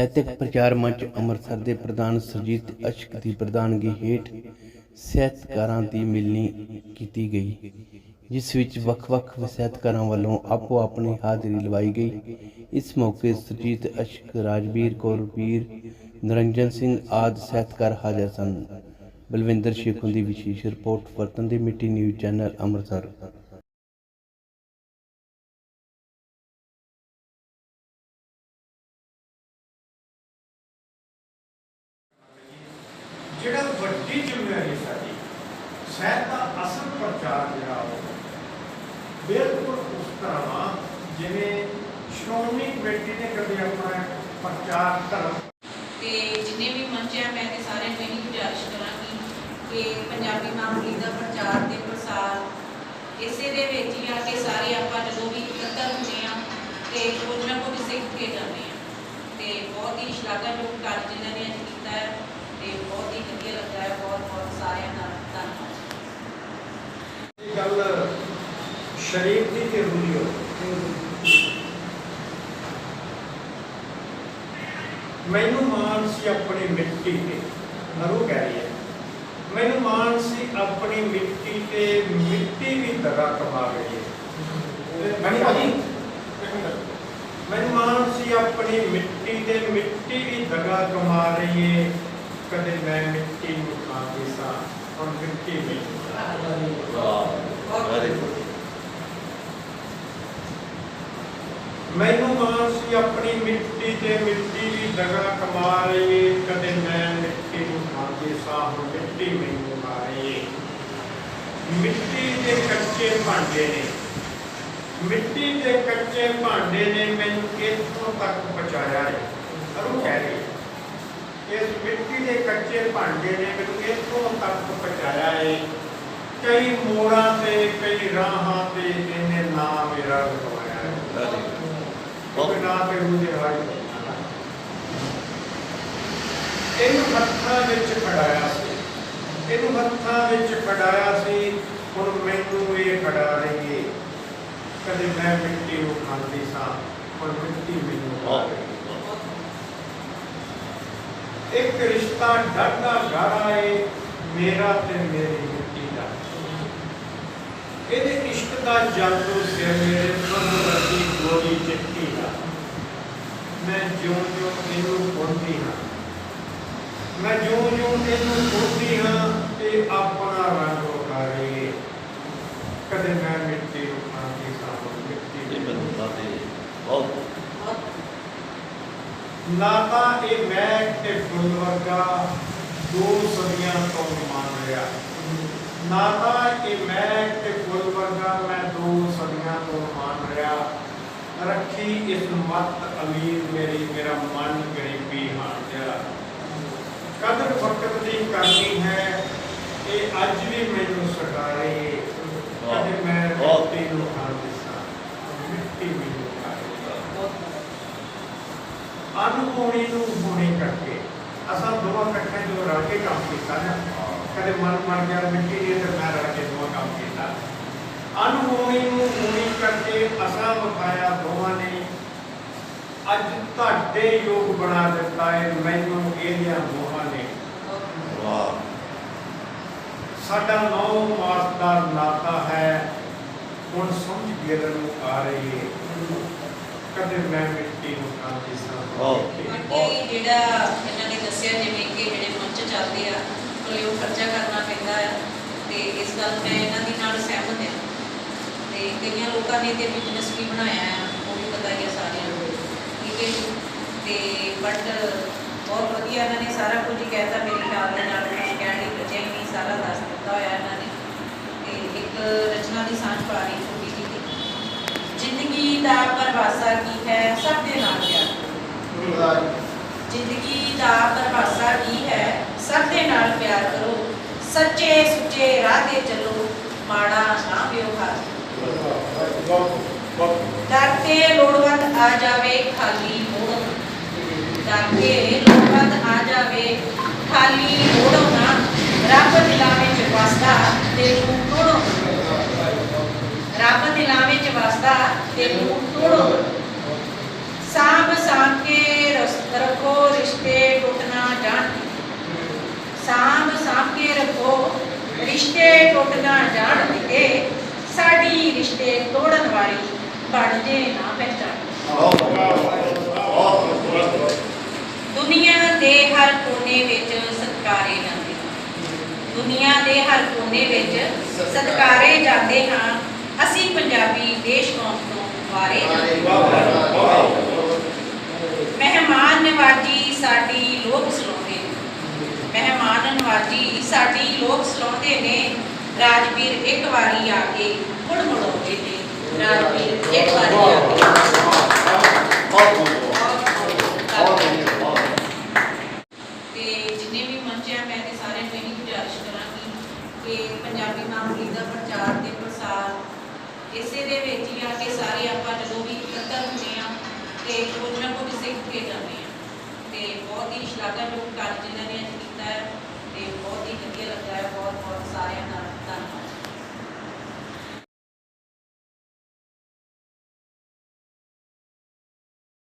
ਸਾਹਿਤਕ ਪ੍ਰਚਾਰ ਮੰਚ ਅੰਮ੍ਰਿਤਸਰ ਦੇ ਪ੍ਰਧਾਨ ਸਰਜੀਤ ਅਸ਼ਕ ਦੀ ਪ੍ਰਧਾਨਗੀ ਹੇਠ ਸਾਹਿਤਕਾਰਾਂ ਦੀ ਮਿਲਣੀ ਕੀਤੀ ਗਈ, ਜਿਸ ਵਿੱਚ ਵੱਖ-ਵੱਖ ਸਾਹਿਤਕਾਰਾਂ ਵੱਲੋਂ ਆਪੋ ਆਪਣੀ ਹਾਜ਼ਰੀ ਲਵਾਈ ਗਈ। ਇਸ ਮੌਕੇ ਸਰਜੀਤ ਅਸ਼ਕ, ਰਾਜਵੀਰ ਕੌਰ, ਵੀਰ ਨਰਿੰਜਨ ਸਿੰਘ ਆਦਿ ਸਾਹਿਤਕਾਰ ਹਾਜ਼ਰ ਸਨ। ਬਲਵਿੰਦਰ ਸ਼ੇਖੋਂ ਦੀ ਵਿਸ਼ੇਸ਼ ਰਿਪੋਰਟ, ਵਰਤਨ ਦੀ ਮਿੱਟੀ, ਨਿਊਜ਼ ਚੈਨਲ ਅੰਮ੍ਰਿਤਸਰ। ਜਿਹੜਾ ਵੱਡੀ ਜ਼ਿੰਮੇਵਾਰੀ ਸਾਡੀ ਸ਼ਹਿਰ ਦਾ ਅਸਲ ਪ੍ਰਚਾਰ ਜਿਹੜਾ ਉਹ, ਬਿਲਕੁਲ ਉਸ ਤਰ੍ਹਾਂ ਜਿਵੇਂ ਸ਼੍ਰੋਮਣੀ ਕਮੇਟੀ ਨੇ ਕਦੇ ਆਪਣਾ ਪ੍ਰਚਾਰ ਧਰਮ ਤੇ ਜਿੰਨੇ ਵੀ ਮੰਚ ਆ ਮੈਂ ਤੇ ਸਾਰਿਆਂ ਨੂੰ ਇਹੀ ਗੁਜ਼ਾਰਿਸ਼ ਕਰਾਂਗੀ ਕਿ ਪੰਜਾਬੀ ਮਾਮਲੇ ਦਾ ਪ੍ਰਚਾਰ ਤੇ ਪ੍ਰਸਾਰ ਇਸੇ ਦੇ ਵਿੱਚ ਹੀ ਆ ਕੇ ਸਾਰੇ ਆਪਾਂ ਜਦੋਂ ਵੀ ਇਕੱਤਰ ਹੁੰਦੇ ਆ ਤੇ ਕੁਝ ਨਾ ਕੁਝ ਸਿੱਖ ਕੇ ਜਾਂਦੇ ਆ ਤੇ ਬਹੁਤ ਹੀ ਸ਼ਲਾਘਾਯੋਗ ਕਾਰਜ ਇਹਨਾਂ ਨੇ ਕੀਤਾ ਹੈ। ਤੇ ਬਹੁਤ ਹੀ ਵਧੀਆ ਲੱਗਾ ਹੈ, ਬਹੁਤ ਬਹੁਤ ਸਾਰਿਆਂ ਦਾ ਧੰਨਵਾਦ। ਇਹ ਗੱਲ ਸ਼ਰੀਫ ਦੀ ਤੇ ਰੂਲੀ ਹੋ। ਮੈਨੂੰ ਮਾਣ ਸੀ ਆਪਣੀ ਮਿੱਟੀ ਤੇ ਨਰੂ ਕਹਿ ਰਹੀ ਹੈ। ਮੈਨੂੰ ਮਾਣ ਸੀ ਆਪਣੀ ਮਿੱਟੀ ਤੇ ਮਿੱਟੀ ਵੀ ਦਗਾ ਕਮਾ ਗਈ ਹੈ। ਮੈਨੂੰ ਭਾਜੀ ਮੈਨੂੰ ਮਾਣ ਸੀ ਆਪਣੀ ਮਿੱਟੀ ਤੇ ਮਿੱਟੀ ਵੀ ਦਗਾ ਕਮਾ ਰਹੀ ਏ ਕਦੇ ਮੈਂ ਮਿੱਟੀ ਨੂੰ ਖਾਂਦੀ ਸਾਂ, ਹੁਣ ਮਿੱਟੀ ਮੈਨੂੰ ਮੈਨੂੰ ਮਾਣ ਸੀ ਆਪਣੀ ਮਿੱਟੀ ਤੇ ਮਿੱਟੀ ਵੀ ਦਗਾ ਕਮਾ ਰਹੀ ਕਦੇ ਮੈਂ ਮਿੱਟੀ ਨੂੰ ਖਾਂਦੀ ਸਾਂ ਮਿੱਟੀ ਮੈਨੂੰ ਖਾ ਮਿੱਟੀ ਦੇ ਕੱਚੇ ਭਾਂਡੇ ਨੇ। ਮਿੱਟੀ ਦੇ ਕੱਚੇ ਭਾਂਡੇ ਨੇ ਮੈਨੂੰ ਇੱਥੋਂ ਤੱਕ ਪਹੁੰਚਾਇਆ ਹੈ। ਅਰੂ ਕਹਿ ਰਹੀ ਇਸ ਮਿੱਟੀ ਦੇ ਕੱਚੇ ਭਾਂਡੇ ਨੇ ਮੈਨੂੰ ਇੱਥੋਂ ਤੱਕ ਪਹੁੰਚਾਇਆ ਹੈ ਕਈ ਮੋੜਾਂ ਤੇ ਕਈ ਰਾਹਾਂ ਤੇ ਇਹਨੇ ਨਾਮ ਮੇਰਾ ਲਗਵਾਇਆ ਹੈ ਉਹ ਨਾ ਤੇ ਉਹਦੇ ਹਾਲ ਇਹਨੂੰ ਹੱਥਾਂ ਵਿੱਚ ਖੜਾਇਆ ਸੀ। ਇਹਨੂੰ ਹੱਥਾਂ ਵਿੱਚ ਖੜਾਇਆ ਸੀ ਹੁਣ ਮੈਨੂੰ ਇਹ ਖੜਾ ਰਹੀ ਕਦੇ ਮੈਂ ਮਿੱਟੀ ਨੂੰ ਖਾਂਦੀ ਸਾਂ ਹੁਣ ਮਿੱਟੀ ਮੈਨੂੰ ਖਾ ਰਹੀ ਹੈ ਇੱਕ ਰਿਸ਼ਤਾ ਡਾਢਾ ਗਾੜਾ ਏ ਮੇਰਾ ਤੇ ਮੇਰੀ ਮਿੱਟੀ ਦਾ। ਇਹਦੇ ਇਸ਼ਕ ਦਾ ਜਾਦੂ ਸਿਰ ਮੇਰੇ ਮਨ ਵਰਗੀ ਗੋਲੀ ਚਿੱਟੀ ਦਾ। ਮੈਂ ਜਿਉਂ ਜਿਉਂ ਇਹਨੂੰ ਪੁੰਦੀ ਹਾਂ। ਮੈਂ ਜਿਉਂ ਜਿਉਂ ਇਹਨੂੰ ਪੁੰਦੀ ਹਾਂ ਤੇ ਆਪਣਾ ਰੰਗ ਏ ਕਦੇ ਮੈਂ ਮਿੱਟੀ ਖਾਂਦੀ ਸਾਂ ਮਿੱਟੀ ਮੈਨੂੰ ਨਾ ਤਾਂ ਇਹ ਮੈਂ ਤੇ ਫੁੱਲ ਵਰਗਾ ਦੋ ਸਦੀਆਂ ਤੋਂ ਮੰਨ ਰਿਹਾ ਨਾ ਤਾਂ ਇਹ ਮੈਂ ਤੇ ਫੁੱਲ ਵਰਗਾ ਮੈਂ ਦੋ ਸਦੀਆਂ ਤੋਂ ਮੰਨ ਰਿਹਾ ਰੱਖੀ ਇਸ ਮਤ ਅਮੀਰ ਮੇਰੀ ਮੇਰਾ ਮਨ ਗਰੀਬੀ ਹਾਣ ਜਾ ਕਦਰ ਵਕਤ ਦੀ ਕਰਨੀ ਹੈ ਇਹ ਅੱਜ ਵੀ ਮੈਨੂੰ ਸਤਾ ਰਹੀ ਹੈ ਕਦੇ ਮੈਂ ਮਿੱਟੀ ਨੂੰ ਖਾਂਦੀ ਸਾਂ ਮਿੱਟੀ ਮੈਨੂੰ ਖਾ ਰਹੀ ਹੈ ਅਨੁਭੂਣੀ ਨੂੰ ਹੋਣੀ ਕਰਕੇ। ਅਸਾਂ ਦੋਵਾਂ ਇਕੱਠੇ ਜੋ ਰਲ ਕੇ ਕੰਮ ਕੀਤਾ ਨਾ ਕਦੇ ਮਨ ਮਰ ਗਿਆ ਮਿੱਟੀ ਦੀ ਤੇ ਮੈਂ ਰਲ ਕੇ ਦੋਵਾਂ ਕੰਮ ਕੀਤਾ। ਅਨੁਭੂਣੀ ਨੂੰ ਹੋਣੀ ਕਰਕੇ ਅਸਾਂ ਵਿਖਾਇਆ ਦੋਵਾਂ ਨੇ ਅੱਜ ਤੁਹਾਡੇ ਯੋਗ ਬਣਾ ਦਿੱਤਾ ਹੈ ਮੈਨੂੰ ਇਹਦੀਆਂ ਦੋਹਾਂ ਨੇ। ਸਾਡਾ ਨੌ ਮਾਸ ਦਾ ਨਾਤਾ ਹੈ ਹੁਣ ਸਮਝ ਗਿਰਨ ਨੂੰ ਆ ਰਹੀ ਹੈ ਕਦੇ ਮੈਂ ਮਿੱਟੀ ਨੂੰ ਖਾਂਦੀ ਸਾਂ ਬਾਕੀ ਜਿਹੜਾ ਇਹਨਾਂ ਨੇ ਦੱਸਿਆ ਜਿਵੇਂ ਕਿ ਜਿਹੜੇ ਮੰਚ ਚੱਲਦੇ ਆ ਕੋਲੇ ਉਹ ਖਰਚਾ ਕਰਨਾ ਪੈਂਦਾ ਆ। ਤੇ ਇਸ ਗੱਲ ਮੈਂ ਇਹਨਾਂ ਦੀ ਨਾਲ ਸਹਿਮਤ ਹਾਂ ਤੇ ਕਈਆਂ ਲੋਕਾਂ ਨੇ ਤੇ ਬਿਜ਼ਨਸ ਵੀ ਬਣਾਇਆ ਆ ਉਹ ਵੀ ਪਤਾ ਹੀ ਆ ਸਾਰਿਆਂ ਨੂੰ। ਠੀਕ ਹੈ ਤੇ ਬਟ ਬਹੁਤ ਵਧੀਆ ਇਹਨਾਂ ਨੇ ਸਾਰਾ ਕੁਝ ਹੀ ਕਹਿਤਾ ਮੇਰੇ ਖਿਆਲ ਦੇ ਨਾਲ। ਕੁਝ ਕਹਿਣ ਦੀ ਬਚਿਆ ਨਹੀਂ ਸਾਰਾ ਦੱਸ ਦਿੱਤਾ ਹੋਇਆ ਇਹਨਾਂ ਨੇ। ਤੇ ਇੱਕ ਰਚਨਾ ਦੀ ਸਾਂਝ ਪਾ ਰਹੀ। ਜ਼ਿੰਦਗੀ ਦਾ ਪਰਵਾਸਾ ਕੀ ਹੈ ਸਭ ਦੇ ਨਾਲ ਪਿਆਰ ਕਰੋ। ਜ਼ਿੰਦਗੀ ਦਾ ਪਰਵਾਸਾ ਕੀ ਹੈ, ਸਭ ਦੇ ਨਾਲ ਪਿਆਰ ਕਰੋ, ਸੱਚੇ ਸੁੱਚੇ ਰਾਹ ਤੇ ਚੱਲੋ, ਮਾੜਾ ਨਾ ਵਿਵਹਾਰ। ਦਰ ਤੇ ਲੋੜਵੰਦ ਆ ਜਾਵੇ ਖਾਲੀ ਮੋੜੋ। ਦਰ ਤੇ ਲੋੜਵੰਦ ਆ ਜਾਵੇ ਖਾਲੀ ਮੋੜੋ ਨਾ। ਰੱਬ ਦਿਲਾਂ ਵਿੱਚ ਵਸਦਾ ਤੇ ਨੂੰ ਤੋੜੋ। ਰੱਬ ਦਿਲਾਂ ਵਿੱਚ ਵਸਦਾ ਤੇ ਨੂੰ ਤੋੜੋ ਸਾਂਭ ਸਾਂਭ ਕੇ ਰਸਤਾ ਰੱਖੋ ਰਿਸ਼ਤੇ ਟੁੱਟ ਨਾ ਜਾਣ ਸਾਂਭ ਸਾਂਭ ਕੇ ਰੱਖੋ ਰਿਸ਼ਤੇ ਟੁੱਟ ਨਾ ਜਾਣ ਸਾਡੀ ਰਿਸ਼ਤੇ ਤੋੜਨ ਵਾਲੀ ਬਣ ਜੇ ਨਾ ਪਹਿਚਾਨ ਦੁਨੀਆ ਦੇ ਹਰ ਕੋਨੇ ਵਿੱਚ ਸਤਿਕਾਰੇ ਜਾਂਦੇ ਦੁਨੀਆ ਦੇ ਹਰ ਕੋਨੇ ਵਿੱਚ ਸਤਿਕਾਰੇ ਜਾਂਦੇ ਹਾਂ। ਅਸੀਂ ਪੰਜਾਬੀ ਦੇਸ਼ ਕੌਮ ਤੋਂ ਵਾਰੇ ਮਹਿਮਾਨ ਨਵਾਜੀ ਸਾਡੀ ਲੋਕ ਸਲਾਉਂਦੇ ਨੇ। ਮਹਿਮਾਨ ਨਵਾਜੀ ਸਾਡੀ ਲੋਕ ਸਲਾਉਂਦੇ ਨੇ। ਰਾਜਵੀਰ ਇੱਕ ਵਾਰੀ ਆ ਕੇ ਮੁੜ ਮੁੜਾਉਂਦੇ ਨੇ। ਰਾਜਵੀਰ ਇੱਕ ਵਾਰੀ ਆ ਕੇ। ਤੇ ਜਿੰਨੇ ਵੀ ਮੰਚ ਆ ਮੈਂ ਤੇ ਸਾਰਿਆਂ ਨੂੰ ਇਹੀ ਗੁਜ਼ਾਰਿਸ਼ ਕਰਾਂਗੀ ਕਿ ਪੰਜਾਬੀ ਦਾ ਪ੍ਰਚਾਰ ਤੇ ਪ੍ਰਸਾਰ ਇਸੇ ਦੇ ਵਿੱਚ ਹੀ ਆ ਕੇ ਸਾਰੇ ਆਪਾਂ ਜਦੋਂ ਵੀ ਇਕੱਤਰ ਹੁੰਦੇ ਆ ਤੇ ਕੁਝ ਨਾ ਕੁਝ ਸਿੱਖ ਕੇ ਜਾਂਦੇ ਆ ਤੇ ਬਹੁਤ ਹੀ ਸ਼ਲਾਘਾਯੋਗ ਕਾਰਜ